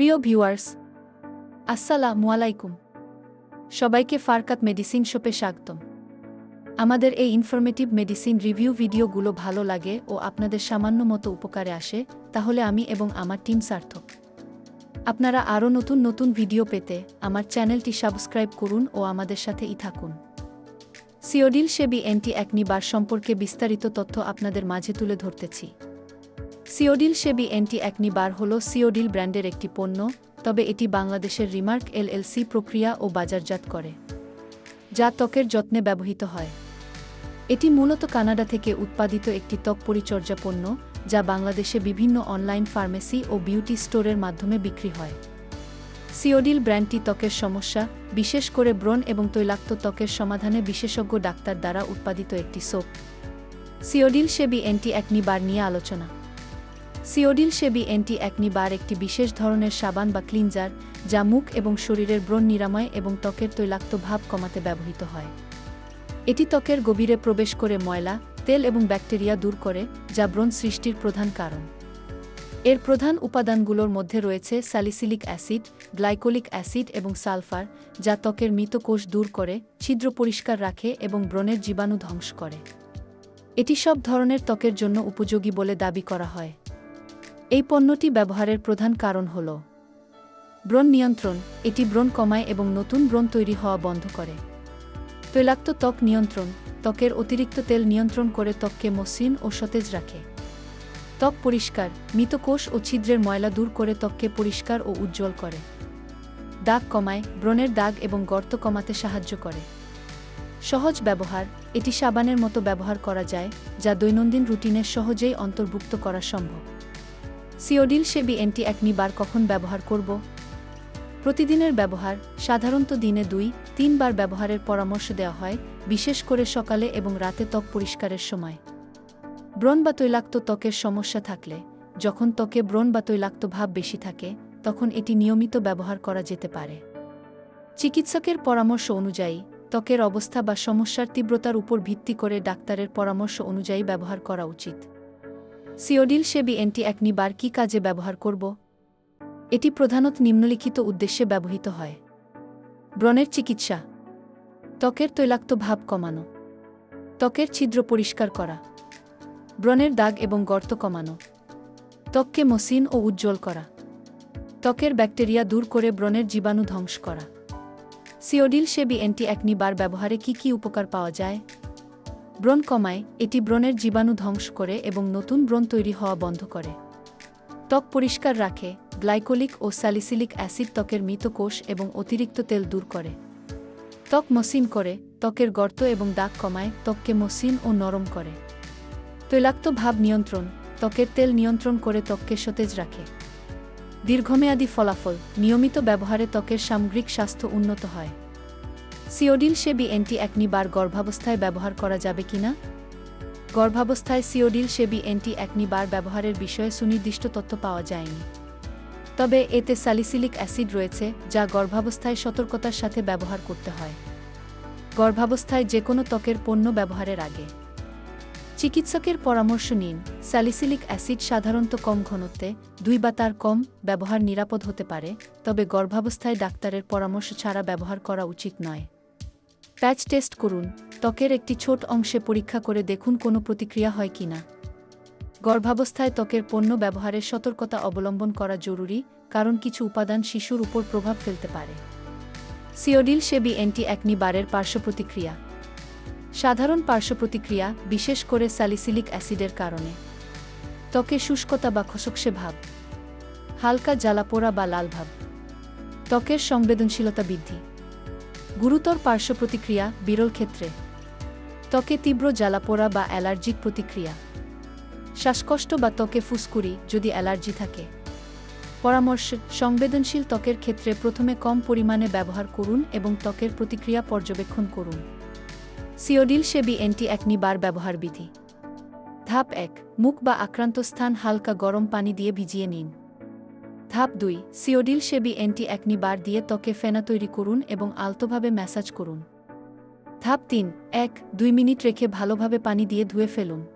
প্রিয় ভিউয়ার্স, আসসালামু আলাইকুম। সবাইকে ফারকাত মেডিসিন শপে স্বাগতম। আমাদের এই ইনফরমেটিভ মেডিসিন রিভিউ ভিডিওগুলো ভালো লাগে ও আপনাদের সামান্য মতো উপকারে আসে, তাহলে আমি এবং আমার টিম সার্থক। আপনারা আরও নতুন নতুন ভিডিও পেতে আমার চ্যানেলটি সাবস্ক্রাইব করুন ও আমাদের সাথেই থাকুন। সিওডিল সেবি অ্যান্টি অ্যাকনি বার সম্পর্কে বিস্তারিত তথ্য আপনাদের মাঝে তুলে ধরতেছি। সিওডিল সেবি অ্যান্টি অ্যাকনি বার হল সিওডিল ব্র্যান্ডের একটি পণ্য, তবে এটি বাংলাদেশের রিমার্ক এলএলসি প্রক্রিয়া ও বাজারজাত করে, যা ত্বকের যত্নে ব্যবহৃত হয়। এটি মূলত কানাডা থেকে উৎপাদিত একটি ত্বক পরিচর্যা পণ্য, যা বাংলাদেশে বিভিন্ন অনলাইন ফার্মেসি ও বিউটি স্টোরের মাধ্যমে বিক্রি হয়। সিওডিল ব্র্যান্ডটি ত্বকের সমস্যা, বিশেষ করে ব্রণ এবং তৈলাক্ত ত্বকের সমাধানে বিশেষজ্ঞ ডাক্তার দ্বারা উৎপাদিত একটি সোপ। সিওডিল সেবি অ্যান্টি অ্যাকনি বার নিয়ে আলোচনা। সিওডিল সেবি অ্যান্টি অ্যাকনি বার একটি বিশেষ ধরনের সাবান বা ক্লিনজার, যা মুখ এবং শরীরের ব্রণ নিরাময় এবং ত্বকের তৈলাক্ত ভাব কমাতে ব্যবহৃত হয়। এটি ত্বকের গভীরে প্রবেশ করে ময়লা, তেল এবং ব্যাকটেরিয়া দূর করে, যা ব্রণ সৃষ্টির প্রধান কারণ। এর প্রধান উপাদানগুলোর মধ্যে রয়েছে স্যালিসিলিক অ্যাসিড, গ্লাইকোলিক অ্যাসিড এবং সালফার, যা ত্বকের মৃত কোষ দূর করে, ছিদ্র পরিষ্কার রাখে এবং ব্রণের জীবাণু ধ্বংস করে। এটি সব ধরনের ত্বকের জন্য উপযোগী বলে দাবি করা হয়। এই পণ্যটি ব্যবহারের প্রধান কারণ হল। ব্রণ নিয়ন্ত্রণ, এটি ব্রণ কমায় এবং নতুন ব্রণ তৈরি হওয়া বন্ধ করে। তৈলাক্ত ত্বক নিয়ন্ত্রণ, ত্বকের অতিরিক্ত তেল নিয়ন্ত্রণ করে ত্বককে মসৃণ ও সতেজ রাখে। ত্বক পরিষ্কার, মৃত কোষ ও ছিদ্রের ময়লা দূর করে ত্বককে পরিষ্কার ও উজ্জ্বল করে। দাগ কমায়, ব্রণের দাগ এবং গর্ত কমাতে সাহায্য করে। সহজ ব্যবহার, এটি সাবানের মতো ব্যবহার করা যায়, যা দৈনন্দিন রুটিনে সহজেই অন্তর্ভুক্ত করা সম্ভব। সিওডিল সেবি অ্যান্টি অ্যাকনি বার কখন ব্যবহার করব? প্রতিদিনের ব্যবহার, সাধারণত দিনে দুই তিনবার ব্যবহারের পরামর্শ দেওয়া হয়, বিশেষ করে সকালে এবং রাতে ত্বক পরিষ্কারের সময়। ব্রণ বা তৈলাক্ত ত্বকের সমস্যা থাকলে, যখন ত্বকে ব্রণ বা তৈলাক্ত ভাব বেশি থাকে, তখন এটি নিয়মিত ব্যবহার করা যেতে পারে। চিকিৎসকের পরামর্শ অনুযায়ী, ত্বকের অবস্থা বা সমস্যার তীব্রতার উপর ভিত্তি করে ডাক্তারের পরামর্শ অনুযায়ী ব্যবহার করা উচিত। সিওডিল অ্যান্টি অ্যাকনি বার কী কাজে ব্যবহার করব? এটি প্রধানত নিম্নলিখিত উদ্দেশ্যে ব্যবহৃত হয়। ব্রণের চিকিৎসা। ত্বকের তৈলাক্ত ভাব কমানো। ত্বকের ছিদ্র পরিষ্কার করা। ব্রণের দাগ এবং গর্ত কমানো। ত্বককে মসৃণ ও উজ্জ্বল করা। ত্বকের ব্যাকটেরিয়া দূর করে ব্রণের জীবাণু ধ্বংস করা। সিওডিল সেবি অ্যান্টি অ্যাকনি বার ব্যবহারে কি কি উপকার পাওয়া যায়? ব্রণ কমায়, এটি ব্রণের জীবাণু ধ্বংস করে এবং নতুন ব্রণ তৈরি হওয়া বন্ধ করে। ত্বক পরিষ্কার রাখে, গ্লাইকোলিক ও স্যালিসিলিক অ্যাসিড ত্বকের মৃত কোষ এবং অতিরিক্ত তেল দূর করে। ত্বক মসৃণ করে, ত্বকের গর্ত এবং দাগ কমায়, ত্বককে মসৃণ ও নরম করে। তৈলাক্ত ভাব নিয়ন্ত্রণ, ত্বকের তেল নিয়ন্ত্রণ করে ত্বককে সতেজ রাখে। দীর্ঘমেয়াদী ফলাফল, নিয়মিত ব্যবহারে ত্বকের সামগ্রিক স্বাস্থ্য উন্নত হয়। সিওডিল অ্যান্টি অ্যাকনি বার গর্ভাবস্থায় ব্যবহার করা যাবে কিনা গর্ভাবস্থায় সিওডিল অ্যান্টি অ্যাকনি বার ব্যবহারের বিষয়ে সুনির্দিষ্ট তথ্য পাওয়া যায়নি। তবে এতে স্যালিসিলিক অ্যাসিড রয়েছে, যা গর্ভাবস্থায় সতর্কতার সাথে ব্যবহার করতে হয়। গর্ভাবস্থায় যে কোনো ত্বকের পণ্য ব্যবহারের আগে। চিকিৎসকের পরামর্শ নিন, স্যালিসিলিক অ্যাসিড সাধারণত কম ঘনত্বে, দুই বা তার কম, ব্যবহার নিরাপদ হতে পারে, তবে গর্ভাবস্থায় ডাক্তারের পরামর্শ ছাড়া ব্যবহার করা উচিত নয়। প্যাচ টেস্ট করুন, ত্বকের একটি ছোট অংশে পরীক্ষা করে দেখুন কোনো প্রতিক্রিয়া হয় কিনা। গর্ভাবস্থায় ত্বকের পণ্য ব্যবহারের সতর্কতা অবলম্বন করা জরুরি, কারণ কিছু উপাদান শিশুর উপর প্রভাব ফেলতে পারে। সিওডিল সেবি অ্যান্টি অ্যাকনি বারের পার্শ্ব প্রতিক্রিয়া। সাধারণ পার্শ্ব প্রতিক্রিয়া, বিশেষ করে স্যালিসিলিক অ্যাসিডের কারণে। ত্বকে শুষ্কতা বা খসকসে ভাব। হালকা জ্বালাপোড়া বা লাল ভাব। ত্বকের সংবেদনশীলতা বৃদ্ধি। গুরুতর পার্শ্ব প্রতিক্রিয়া বিরল ক্ষেত্রে। ত্বকে তীব্র জ্বালাপোড়া বা অ্যালার্জিক প্রতিক্রিয়া। শ্বাসকষ্ট বা ত্বকে ফুসকুড়ি যদি অ্যালার্জি থাকে। পরামর্শ, সংবেদনশীল ত্বকের ক্ষেত্রে প্রথমে কম পরিমাণে ব্যবহার করুন এবং ত্বকের প্রতিক্রিয়া পর্যবেক্ষণ করুন। সিওডিল সেবি অ্যান্টি অ্যাকনি বার ব্যবহার বিধি ধাপ এক, মুখ বা আক্রান্ত স্থান হালকা গরম পানি দিয়ে ভিজিয়ে নিন। ধাপ দুই, সিওডিল সেবি অ্যান্টি অ্যাকনি বার দিয়ে ত্বকে ফেনা তৈরি করুন এবং আলতোভাবে ম্যাসাজ করুন। ধাপ তিন, এক, দুই মিনিট রেখে ভালোভাবে পানি দিয়ে ধুয়ে ফেলুন।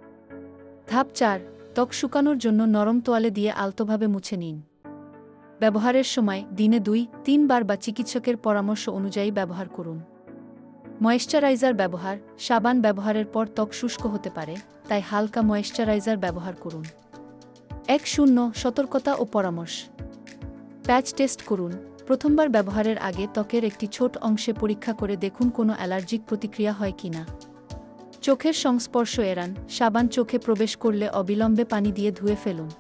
ধাপ চার, ত্বক শুকানোর জন্য নরম তোয়ালে দিয়ে আলতোভাবে মুছে নিন। ব্যবহারের সময় দিনে দুই, তিনবার বা চিকিৎসকের পরামর্শ অনুযায়ী ব্যবহার করুন। ময়েশ্চারাইজার ব্যবহার, সাবান ব্যবহারের পর ত্বক শুষ্ক হতে পারে, তাই হালকা ময়েশ্চারাইজার ব্যবহার করুন। এক, শূন্য, সতর্কতা ও পরামর্শ। প্যাচ টেস্ট করুন। প্রথমবার ব্যবহারের আগে ত্বকের একটি ছোট অংশে পরীক্ষা করে দেখুন কোনো অ্যালার্জিক প্রতিক্রিয়া হয় কিনা। চোখের সংস্পর্শ এড়ান। সাবান চোখে প্রবেশ করলে অবিলম্বে পানি দিয়ে ধুয়ে ফেলুন।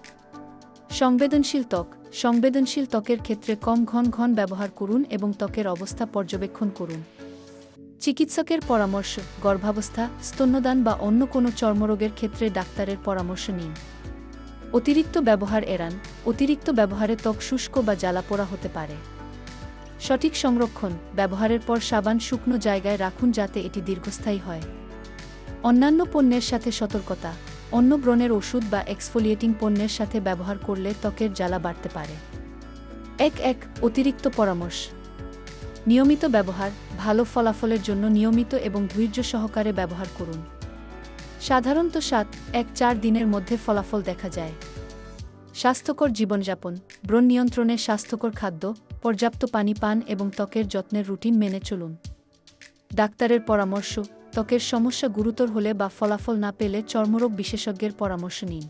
সংবেদনশীল ত্বক। সংবেদনশীল ত্বকের ক্ষেত্রে কম ঘন ঘন ব্যবহার করুন এবং ত্বকের অবস্থা পর্যবেক্ষণ করুন। চিকিৎসকের পরামর্শ, গর্ভাবস্থা, স্তন্যদান বা অন্য কোনো চর্মরোগের ক্ষেত্রে ডাক্তারের পরামর্শ নিন। অতিরিক্ত ব্যবহার এড়ান, অতিরিক্ত ব্যবহারে ত্বক শুষ্ক বা জ্বালা জ্বালাপোড়া হতে পারে। সঠিক সংরক্ষণ, ব্যবহারের পর সাবান শুকনো জায়গায় রাখুন যাতে এটি দীর্ঘস্থায়ী হয়। অন্যান্য পণ্যের সাথে সতর্কতা, অন্য ব্রণের ওষুধ বা এক্সফোলিয়েটিং পণ্যের সাথে ব্যবহার করলে ত্বকের জ্বালা বাড়তে পারে। এক এক, অতিরিক্ত পরামর্শ। নিয়মিত ব্যবহার, ভালো ফলাফলের জন্য নিয়মিত এবং ধৈর্য সহকারে ব্যবহার করুন। সাধারণত সাত, এক, চার দিনের মধ্যে ফলাফল দেখা যায়। স্বাস্থ্যকর জীবনযাপন, ব্রণ নিয়ন্ত্রণে স্বাস্থ্যকর খাদ্য, পর্যাপ্ত পানি পান এবং ত্বকের যত্নের রুটিন মেনে চলুন। ডাক্তারের পরামর্শ, ত্বকের সমস্যা গুরুতর হলে বা ফলাফল না পেলে চর্মরোগ বিশেষজ্ঞের পরামর্শ নিন।